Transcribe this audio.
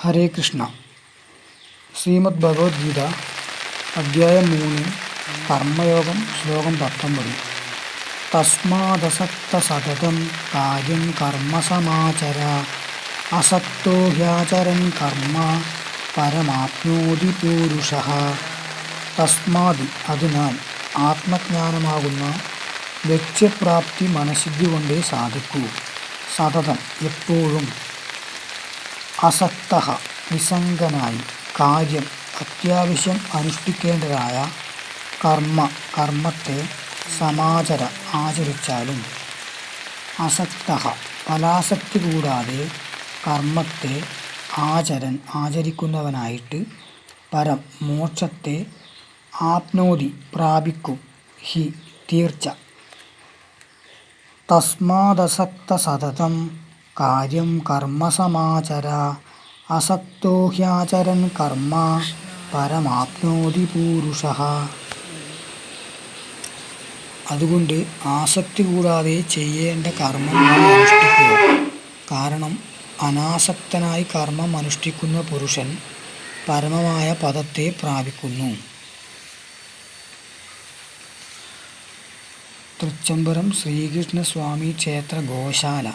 ഹരേ കൃഷ്ണ. ശ്രീമദ് ഭഗവത്ഗീത അധ്യായം മൂന്ന് കർമ്മയോഗം ശ്ലോകം പത്തൊമ്പത്. തസ്മാദസക്ത സതതം കാര്യം കർമ്മ സമാചര. അസക്തോ ഹ്യാചരൻ കർമ്മ പരമാപ്നോതി പൂരുഷ തസ്മാതി അതിനാൽ ആത്മജ്ഞാനമാകുന്ന ലക്ഷ്യപ്രാപ്തി മനസ്സിദ്ധി കൊണ്ടേ സാധിക്കൂ. സതതം എപ്പോഴും അസക്ത നിസ്സംഗനായി. കാര്യം അത്യാവശ്യം അനുഷ്ഠിക്കേണ്ടതായ കർമ്മ കർമ്മത്തെ സമാചര ആചരിച്ചാലും. അസക്ത ഫലാസക്തി കൂടാതെ കർമ്മത്തെ ആചരൻ ആചരിക്കുന്നവനായിട്ട് പരം മോക്ഷത്തെ ആപ്നോതി പ്രാപിക്കും. ഹി തീർച്ച. തസ്മാദസക്ത സതതം കാര്യം കർമ്മ സമാചര. അസക്തോ ഹ്യാചരൻ കർമ്മ പരമാപ്നോതി പൂരുഷ. അതുകൊണ്ട് ആസക്തി കൂടാതെ ചെയ്യേണ്ട കർമ്മം നാം അനുഷ്ഠിക്കുക. കാരണം അനാസക്തനായി കർമ്മം അനുഷ്ഠിക്കുന്ന പുരുഷൻ പരമമായ പദത്തെ പ്രാപിക്കുന്നു. തൃച്ചംബരം ശ്രീകൃഷ്ണസ്വാമി ക്ഷേത്ര ഗോശാല